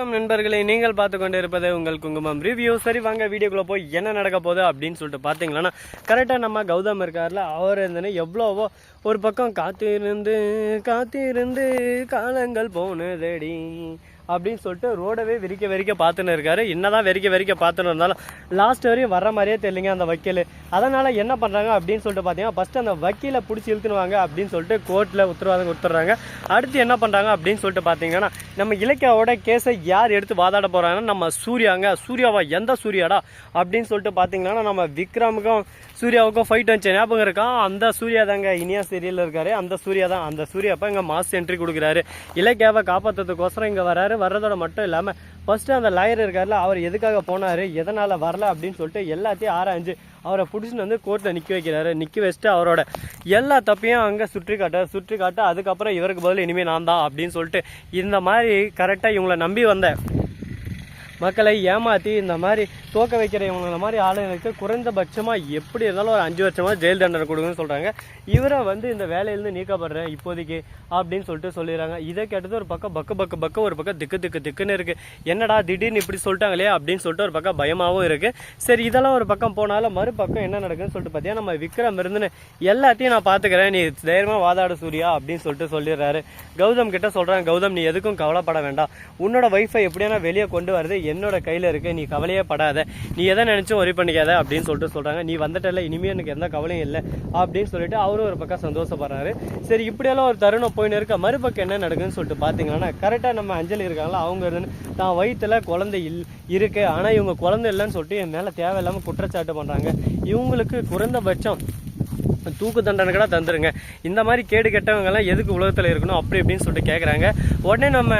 வணக்கம் நண்பர்களே. நீங்கள் பார்த்து கொண்டு இருப்பது உங்கள் குங்குமம் ரிவ்யூ சரி வாங்க வீடியோக்குள்ள போய் என்ன நடக்க போகுது அப்படின்னு சொல்லிட்டு பார்த்தீங்களன்னா கரெக்டாக நம்ம கௌதம் இருக்கார்ல. அவர் இருந்தனே எவ்வளவோ ஒரு பக்கம் காத்திருந்து காத்திருந்து காலங்கள் போனதடி. அப்படின்னு சொல்லிட்டு ரோடவே வெறிக்க வெறிக்க பார்த்துன்னு இருக்காரு. என்னதான் வெறிக்க வெறிக்க பார்த்துன்னு இருந்தாலும் லாஸ்ட் வரையும் வர மாதிரியே தெரியலங்க அந்த வக்கீல். அதனால என்ன பண்ணுறாங்க அப்படின்னு சொல்லிட்டு பார்த்தீங்கன்னா ஃபஸ்ட்டு அந்த வக்கீலை பிடிச்சி இழுத்துனுவாங்க அப்படின்னு சொல்லிட்டு கோர்ட்டில் உத்தரவாதம் கொடுத்துட்றாங்க. அடுத்து என்ன பண்ணுறாங்க அப்படின்னு சொல்லிட்டு பார்த்தீங்கன்னா நம்ம இலக்கியாவோட கேஸை யார் எடுத்து வாதாட போகிறாங்கன்னா நம்ம சூர்யாங்க. சூர்யாவா எந்த சூர்யாடா அப்படின்னு சொல்லிட்டு பார்த்தீங்கன்னா நம்ம விக்ரமுக்கும் சூர்யாவுக்கும் ஃபைட் வந்துச்சு. ஞாபகம் இருக்கா? அந்த சூர்யா தாங்க இனியா சீரியலில் இருக்காரு. அந்த சூர்யா தான். அந்த சூர்யா அப்போ இங்கே மாஸ் என்ட்ரி கொடுக்குறாரு. இலக்கியாவை காப்பாற்றுறதுக்கோசரம் இங்கே வராரு. வர்றதோட மட்டும் இல்லாமல் ஃபஸ்ட்டு அந்த லாயர் இருக்கார்ல அவர் எதுக்காக போனார் எதனால் வரல அப்படின்னு சொல்லிட்டு எல்லாத்தையும் ஆராய்ஞ்சு அவரை பிடிச்சின்னு வந்து கோர்ட்டில் நிற்க வைக்கிறாரு. நிற்க வச்சுட்டு அவரோட எல்லா தப்பையும் அங்கே சுற்றி காட்ட சுற்றி காட்ட அதுக்கப்புறம் இவருக்கு பதில் இனிமேல் நான் தான் அப்படின்னு சொல்லிட்டு இந்த மாதிரி கரெக்டாக இவங்களை நம்பி வந்த மக்களை ஏமாற்றி இந்த மாதிரி தோக்க வைக்கிற இவங்கள மாதிரி ஆளுங்களுக்கு குறைந்தபட்சமாக எப்படி இருந்தாலும் ஒரு அஞ்சு வருஷமாக ஜெயில் தண்டனை கொடுங்கன்னு சொல்கிறாங்க இவரை வந்து இந்த வேலையிலேருந்து நீக்கப்படுறேன் இப்போதைக்கு அப்படின்னு சொல்லிட்டு சொல்லிடுறாங்க. இதை கேட்டது ஒரு பக்கம் பக்கு பக்கு பக்கம் ஒரு பக்கம் திக்கு திக்கு திக்குன்னு இருக்குது என்னடா திடீர்னு இப்படி சொல்லிட்டாங்களே அப்படின்னு சொல்லிட்டு ஒரு பக்கம் பயமாகவும் இருக்குது சரி இதெல்லாம் ஒரு பக்கம் போனாலும் மறுபக்கம் என்ன நடக்குதுன்னு சொல்லிட்டு பார்த்தீங்கன்னா நம்ம விக்ரம் இருந்துன்னு எல்லாத்தையும் நான் பார்த்துக்கிறேன். நீ தைரியமாக வாதாட சூர்யா அப்படின்னு சொல்லிட்டு சொல்லிடுறாரு. கௌதம் கிட்ட சொல்கிறாங்க கௌதம் நீ எதுக்கும் கவலைப்பட வேண்டாம். உன்னோட வைஃபை எப்படியான வெளியே கொண்டு வரது. என்னோட கையில் இருக்குது நீ கவலையே படாத. நீ எதை நினச்சும் ஒரி பண்ணிக்காத அப்படின்னு சொல்லிட்டு சொல்கிறாங்க நீ வந்துட்டல இனிமேல் எனக்கு எந்த கவலையும் இல்லை அப்படின்னு சொல்லிட்டு அவரும் ஒரு பக்கம் சந்தோஷப்படுறாரு. சரி இப்படியெல்லாம் ஒரு தருணம் போயின்னு இருக்க மறுபக்கம் என்ன நடக்குதுன்னு சொல்லிட்டு பார்த்தீங்கன்னா கரெக்டாக நம்ம அஞ்சலி இருக்காங்களா அவங்க இருந்து தான் வயிற்றுல குழந்தை இல் இருக்கு. ஆனால் இவங்க குழந்தை இல்லைன்னு சொல்லிட்டு என் மேலே தேவையில்லாமல் குற்றச்சாட்டு பண்ணுறாங்க இவங்களுக்கு குறைந்தபட்சம் தூக்கு தண்டனை கூட தந்துருங்க. இந்த மாதிரி கேடு கெட்டவங்கெல்லாம் எதுக்கு உலகத்தில் இருக்கணும்? அப்படி இப்படின்னு சொல்லிட்டு கேட்குறாங்க உடனே நம்ம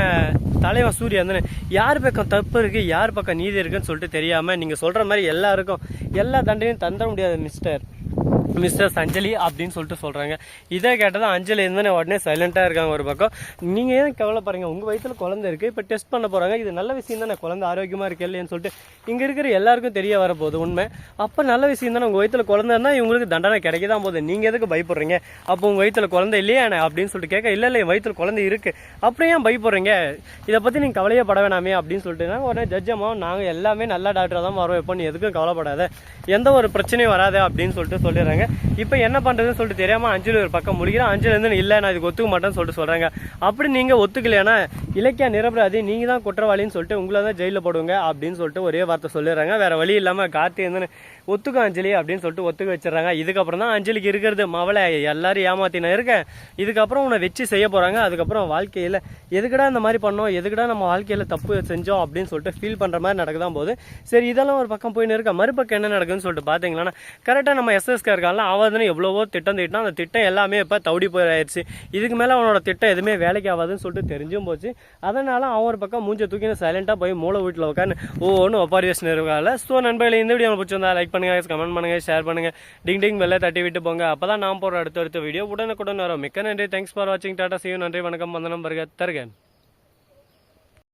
தலைவன் சூர்யா வந்து யார் பக்கம் தப்பு இருக்குது யார் பக்கம் நீதி இருக்குன்னு சொல்லிட்டு தெரியாமல் நீங்கள் சொல்கிற மாதிரி எல்லாருக்கும் எல்லா தண்டனையும் தந்துட முடியாது மிஸ்டர் மிஸ்டர் அஞ்சலி அப்படின்னு சொல்லிட்டு சொல்கிறாங்க இதை கேட்டதான் அஞ்சலி இருந்தோன்னே உடனே சைலண்ட்டாக இருக்காங்க ஒரு பக்கம். நீங்கள் ஏன் கவலைப்படுறீங்க? உங்கள் வயிற்றில் குழந்தை இருக்குது இப்போ டெஸ்ட் பண்ண போகிறாங்க இது நல்ல விஷயம் தானே? குழந்தை ஆரோக்கியமாக இருக்கு இல்லையான்னு சொல்லிட்டு இங்கே இருக்கிற எல்லாருக்கும் தெரிய வரப்போகுது உண்மை. அப்போ நல்ல விஷயம் தானே? உங்கள் வயிற்றில் குழந்தை இருந்தால் இவங்களுக்கு தண்டனை கிடைக்க தான் போகுது. நீங்கள் எதுக்கு பயப்படுறீங்க? அப்போ உங்கள் வயிற்றில் குழந்தை இல்லையா அப்படின்னு சொல்லிட்டு கேட்க இல்லை இல்லை என் வயித்துல குழந்தை இருக்குது அப்புறம் ஏன் பயப்படுறீங்க? இதை பற்றி நீங்கள் கவலையே பட வேணாமே அப்படின்னு சொல்லிட்டு உடனே ஜட்ஜ் நாங்கள் எல்லாமே நல்ல டாக்டராக தான் வரோம் எப்போ நீ எதுக்கும் கவலைப்படாத. எந்த ஒரு பிரச்சனையும் வராது அப்படின்னு சொல்லிட்டு சொல்லிடுறாங்க. இப்போ என்ன பண்ணுறதுன்னு சொல்லிட்டு தெரியாமல் அஞ்சலி ஒரு பக்கம் முடிக்கிறேன். அஞ்சலி இல்லை நான் இதுக்கு ஒத்துக்க மாட்டேன்னு சொல்லிட்டு சொல்கிறாங்க அப்படி நீங்கள் ஒத்துக்கலையானா இலக்கியா நிரபராதி நீங்கள் தான் குற்றவாளின்னு சொல்லிட்டு உங்களை தான் ஜெயிலில் போடுங்க அப்படின்னு சொல்லிட்டு ஒரே வார்த்தை சொல்லிடுறாங்க. வேற வழி இல்லாமல் கார்த்தி வந்து ஒத்துக்க அஞ்சலி அப்படின்னு சொல்லிட்டு ஒத்துக்க வச்சிடறாங்க. இதுக்கப்புறம் தான் அஞ்சலிக்கு இருக்கிறது. மவளை எல்லாரும் ஏமாத்தி நான் இருக்கேன். இதுக்கப்புறம் உன்னை வச்சு செய்ய போகிறாங்க அதுக்கப்புறம் வாழ்க்கையில் எதுக்குடா இந்த மாதிரி பண்ணோம்? எதுக்குடா நம்ம வாழ்க்கையில் தப்பு செஞ்சோம் அப்படின்னு சொல்லிட்டு ஃபீல் பண்ணுற மாதிரி நடக்குதான் போது சரி இதெல்லாம் ஒரு பக்கம் போயின்னு இருக்க மறுபக்கம் என்ன நடக்குதுன்னு சொல்லிட்டு பார்த்தீங்கன்னா கரெக்டாக நம்ம எஸ்எஸ்கே இருக்கான்ல அவன் தானே எவ்வளவோ திட்டம் திட்டம் அந்த திட்டம் எல்லாமே இப்போ தவுடி போயிடுச்சு இதுக்கு மேலே அவனோட திட்டம் எதுவுமே வேலைக்கு ஆகாதுன்னு சொல்லிட்டு தெரிஞ்சும் போச்சு. அதனால அவன் ஒரு பக்கம் மூஞ்ச தூக்கி சைலண்டாக போய் மூளை வீட்டில் உட்காந்து ஒவ்வொன்றும் ஒப்பாரியேஷன் இருக்கால ஸோ நண்பர்களே இந்த வீடியோ பிடிச்சிருந்தா லைக் பண்ணுங்க கமெண்ட் பண்ணுங்க ஷேர் பண்ணுங்க. டிங் டிங் வெளில தட்டி விட்டு போங்க. அப்போ தான் நான் போகிற அடுத்த அடுத்த வீடியோ உடனுக்குடன் வரும். மிக்க நன்றி. தேங்க்ஸ் ஃபார் வாட்சிங் டாட்டா சியூ நன்றி வணக்கம். வந்தனம் பருக தருகன்